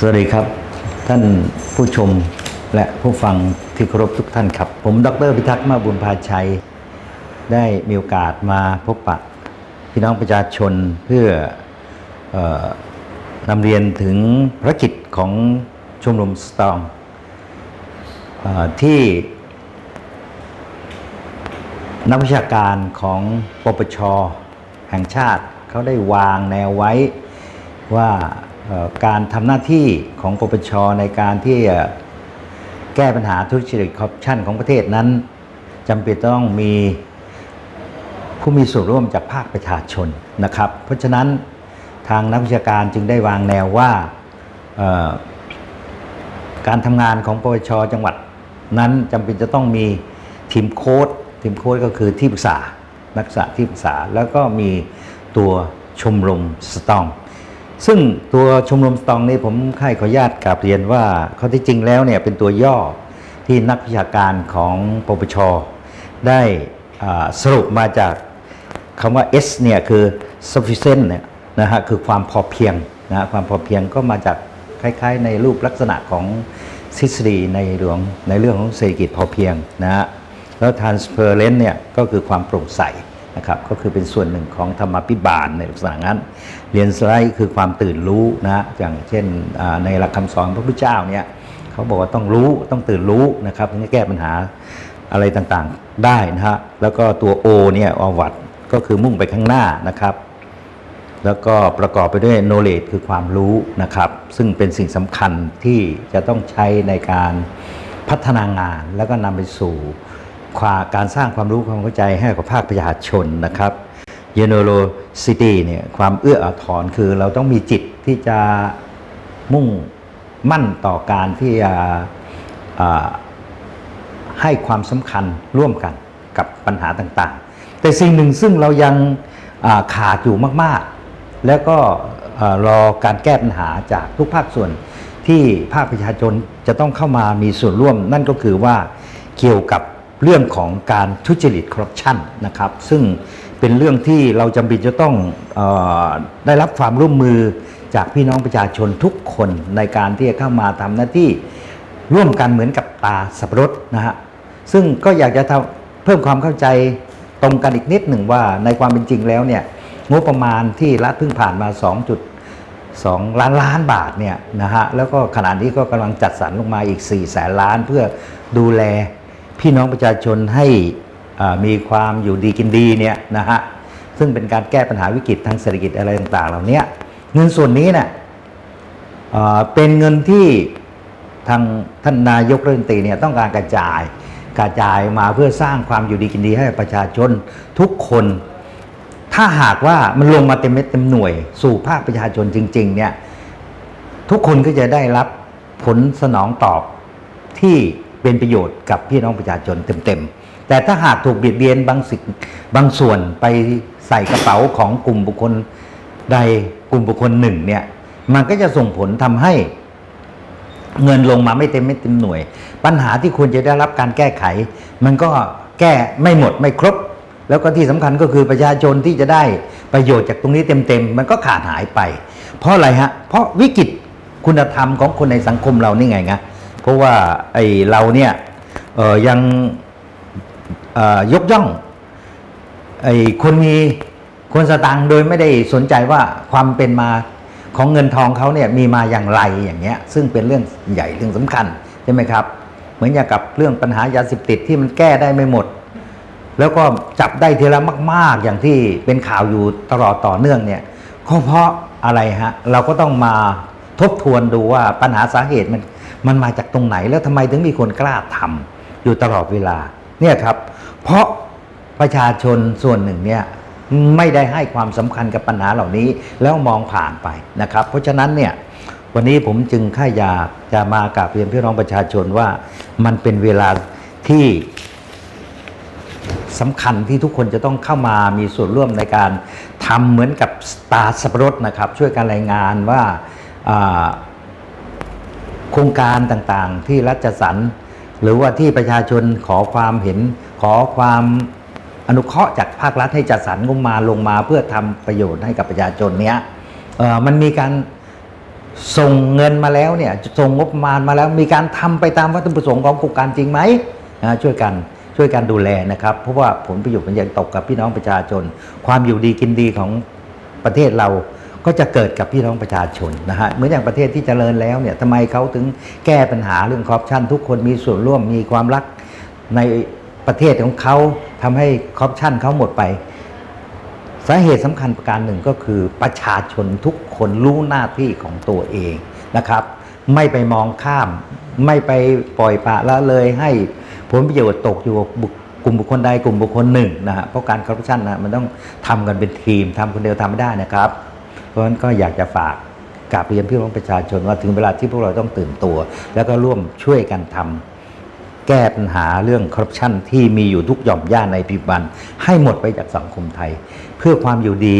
สวัสดีครับ ท่านผู้ชมและผู้ฟังที่เคารพทุกท่านครับ ผมดรพิทักษ์มาบุญพาชัย ได้มีโอกาสมาพบปะพี่น้องประชาชนเพื่อเออนำเรียนถึงภารกิจของชมรมสตองออที่นักวิชาการของปปช แห่งชาติเขาได้วางแนวไว้ว่า การทำหน้าที่ของปปชในการที่จะแก้ปัญหาทุจริตคอร์รัปชันของประเทศนั้นจำเป็นต้องมีผู้มีส่วนร่วมจากภาคประชาชนนะครับ เพราะฉะนั้นทางนักวิชาการจึงได้วางแนวว่าการทำงานของปปชจังหวัดนั้นจำเป็นจะต้องมีทีมโค้ดทีมโค้ดก็คือที่ปรึกษานักศึกษาที่ปรึกษาแล้วก็มีตัวชมรมสตอง ซึ่งตัวชมรมสตองนี่ผมค่ายขออนุญาตกราบเรียนว่าข้อที่จริงแล้วเนี่ยเป็นตัวย่อที่นักวิชาการของปปช ได้สรุปมาจากคำว่า S เนี่ยคือ sufficient เนี่ยนะฮะคือความพอเพียงนะฮะความพอเพียงก็มาจากคล้ายๆ ในรูปลักษณะของทฤษฎีในหลวงในเรื่องของเศรษฐกิจพอเพียงนะฮะแล้ว transparent เนี่ยก็คือความโปร่งใส นะครับก็คือเป็นส่วนหนึ่งของธรรมาภิบาลในลักษณะนั้นเรียนสไลด์คือความตื่นรู้นะอย่างเช่นในหลักคำสอนพระพุทธเจ้าเนี่ยเขาบอกว่าต้องรู้ต้องตื่นรู้นะครับถึงจะแก้ปัญหาอะไรต่างๆได้นะฮะแล้วก็ตัว O เนี่ยอวัตก็คือมุ่งไปข้างหน้านะครับ แล้วก็ประกอบไปด้วย knowledge คือความรู้นะครับ ซึ่งเป็นสิ่งสำคัญที่จะต้องใช้ในการพัฒนางานแล้วก็นำไปสู่ การสร้างความรู้ความเข้าใจให้กับภาคประชาชนนะครับ generosity เนี่ยความเอื้ออาทรคือเราต้องมีจิตที่จะมุ่งมั่นต่อการที่จะให้ความสำคัญร่วมกันกับปัญหาต่างๆ แต่สิ่งหนึ่งซึ่งเรายังาขาดอยู่มากๆ แล้วก็อ่ารอการแก้ปัญหาจากทุกภาคส่วนที่ภาคประชาชนจะต้องเข้ามามีส่วนร่วม นั่นก็คือว่าเกี่ยวกับ เรื่องของการทุจริตคอร์รัปชันนะครับซึ่งเป็นเรื่องที่เราจำเป็นจะต้องออได้รับความร่วมมือจากพี่น้องประชาชนทุกคนในการที่จะเข้ามาทำหน้าที่ร่วมกันเหมือนกับตาสับปะรดนะฮะซึ่งก็อยากจะเพิ่มความเข้าใจตรงกันอีกนิดหนึ่งว่าในความเป็นจริงแล้วเนี่ยงบประมาณที่รัฐเพิ่งผ่านมา 2.2 ล้านล้านบาทเนี่ยนะฮะแล้วก็ขณะนี้ก็กำลังจัดสรรลงมาอีก 4 แสนล้านเพื่อดูแล พี่น้องประชาชนให้มีความอยู่ดีกินดีเนี่ยนะฮะซึ่งเป็นการแก้ปัญหาวิกฤตทางเศรษฐกิจอะไรต่างๆ เหล่านี้เงินส่วนนี้เนี่ยเป็นเงินที่ทางท่านนายกรัฐมนตรีเนี่ยต้องการกระจายกระจายมาเพื่อสร้างความอยู่ดีกินดีให้ประชาชนทุกคน ถ้าหากว่ามันลงมาเต็มเม็ดเต็มหน่วย สู่ภาคประชาชนจริง ๆ เนี่ยทุกคนก็จะได้รับผลสนองตอบที่ เป็นประโยชน์กับพี่น้องประชาชนเต็มๆ แต่ถ้าหากถูกเบียดเบียนบางสิ่งบางส่วนไปใส่กระเป๋าของกลุ่มบุคคลใดกลุ่มบุคคลหนึ่งเนี่ยมันก็จะส่งผลทำให้เงินลงมาไม่เต็มไม่เต็มหน่วย ปัญหาที่ควรจะได้รับการแก้ไข มันก็แก้ไม่หมดไม่ครบ แล้วก็ที่สำคัญก็คือประชาชนที่จะได้ประโยชน์จากตรงนี้เต็มๆ มันก็ขาดหายไป เพราะอะไรฮะ เพราะวิกฤตคุณธรรมของคนในสังคมเรานี่ไงงะ ราะว่าไอ้เราเนี่ยยังยกย่องไอ้คนมีคนสตังค์โดยไม่ได้สนใจว่าความเป็นมาของเงินทองเขาเนี่ยมีมาอย่างไรอย่างเงี้ย ซึ่งเป็นเรื่องใหญ่เรื่องสำคัญใช่ไหมครับ เหมือนอย่างกับเรื่องปัญหายาเสพติดที่มันแก้ได้ไม่หมด แล้วก็จับได้ทีละมาก ๆ อย่างที่เป็นข่าวอยู่ตลอดต่อเนื่องเนี่ยก็เพราะอะไรฮะเราก็ต้องมาทบทวนดูว่าปัญหาสาเหตุมัน มันมาจากตรงไหนแล้วทำไมถึงมีคนกล้าทำอยู่ตลอดเวลาเนี่ยครับ เพราะประชาชนส่วนหนึ่งเนี่ยไม่ได้ให้ความสำคัญกับปัญหาเหล่านี้แล้วมองผ่านไปนะครับ เพราะฉะนั้นเนี่ยวันนี้ผมจึงค่ายอยากจะมากราบเรียนพี่น้องประชาชนว่ามันเป็นเวลาที่สำคัญที่ทุกคนจะต้องเข้ามามีส่วนร่วมในการทำเหมือนกับตาสับปรดนะครับ ช่วยการรายงานว่าอ่า โครงการต่างๆ ที่รัฐจัดสรรหรือว่าที่ประชาชนขอความเห็น ขอความอนุเคราะห์จากภาครัฐให้จัดสรรงบมาลงมาเพื่อทำประโยชน์ให้กับประชาชนเนี้ยมันมีการส่งเงินมาแล้วเนี่ยส่งงบประมาณมาแล้วมีการทำไปตามวัตถุประสงค์ของโครงการจริงไหมช่วยกันช่วยกันดูแลนะครับ เพราะว่าผลประโยชน์มันยังตกกับพี่น้องประชาชน ความอยู่ดีกินดีของประเทศเรา ก็จะเกิดกับพี่น้องประชาชนนะฮะเหมือนอย่างประเทศที่เจริญแล้วเนี่ยทำไมเขาถึงแก้ปัญหาเรื่องคอร์รัปชันทุกคนมีส่วนร่วมมีความรักในประเทศของเขาทำให้คอร์รัปชันเขาหมดไปสาเหตุสำคัญประการหนึ่งก็คือประชาชนทุกคนรู้หน้าที่ของตัวเองนะครับ ไม่ไปมองข้าม ไม่ไปปล่อยปละละเลยให้ผลประโยชน์ตกอยู่กลุ่มบุคคลใดกลุ่มบุคคลหนึ่งนะฮะเพราะการคอร์รัปชันนะมันต้องทำกันเป็นทีมทำคนเดียวทำไม่ได้นะครับ ราะฉะนั้นก็อยากจะฝากกราบเรียนพี่น้องประชาชนว่าถึงเวลาที่พวกเราต้องตื่นตัว แล้วก็ร่วมช่วยกันทำแก้ปัญหาเรื่องคอร์รัปชันที่มีอยู่ทุกหย่อมย่านในปัจจุบัน ให้หมดไปจากสังคมไทย เพื่อความอยู่ดี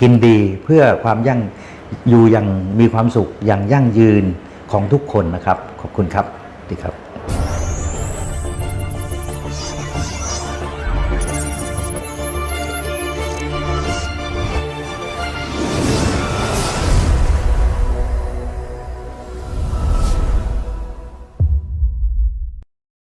กินดีเพื่อความยั่งอยู่อย่างมีความสุขอย่างยั่งยืนของทุกคนนะครับ ขอบคุณครับดีครับ